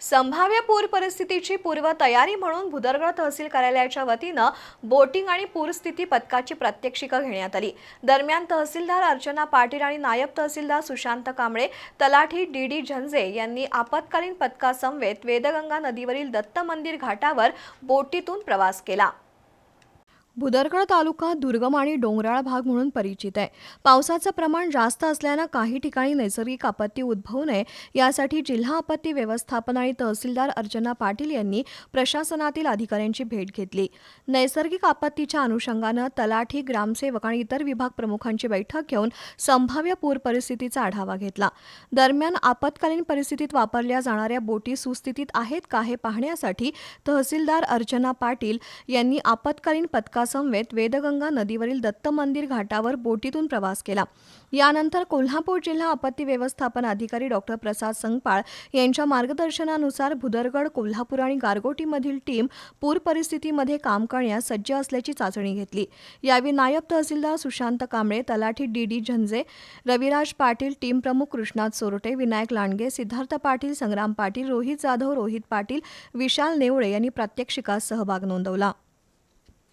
संभाव्य पूर परिस्थितीची पूर्वतयारी म्हणून भुदरगड तहसील कार्यालयाच्या वतीनं बोटिंग आणि पूरस्थिती पथकाची प्रात्यक्षिकं घेण्यात आली. दरम्यान तहसीलदार अर्चना पाटील आणि नायब तहसीलदार सुशांत कांबळे तलाठी डी डी झंझे यांनी आपत्कालीन पथकासमवेत वेदगंगा नदीवरील दत्त मंदिर घाटावर बोटीतून प्रवास केला. भुदरगड तालुका दुर्गम आणि डोंगराळ भाग म्हणून परिचित आहे. पावसाचं प्रमाण जास्त असल्यानं काही ठिकाणी नैसर्गिक आपत्ती उद्भवू नये यासाठी जिल्हा आपत्ती व्यवस्थापन आणि तहसीलदार अर्चना पाटील यांनी प्रशासनातील अधिकाऱ्यांची भेट घेतली. नैसर्गिक आपत्तीच्या अनुषंगानं तलाठी ग्रामसेवक आणि इतर विभाग प्रमुखांची बैठक घेऊन संभाव्य पूर परिस्थितीचा आढावा घेतला. दरम्यान आपत्कालीन परिस्थितीत वापरल्या जाणाऱ्या बोटी सुस्थितीत आहेत का हे पाहण्यासाठी तहसीलदार अर्चना पाटील यांनी आपत्कालीन पथकासमवेत वेदगंगा नदीवरील दत्त मंदिर घाटावर बोटीतून प्रवास केला. यानंतर कोल्हापूर जिल्हा आपत्ती व्यवस्थापन अधिकारी डॉक्टर प्रसाद संगपाळ यांच्या मार्गदर्शनानुसार भुदरगड कोल्हापूर आणि गारगोटीमधील टीम पूर परिस्थितीमध्ये काम करण्यास सज्ज असल्याची चाचणी घेतली. यावेळी नायब तहसीलदार सुशांत कांबळे तलाठी D D Zanje Raviraj Patil team प्रमुख कृष्णात सोरटे विनायक लांडगे सिद्धार्थ पाटील संग्राम पाटील रोहित जाधव रोहित पाटील विशाल नेवळे यांनी प्रात्यक्षिकात सहभाग नोंदवला.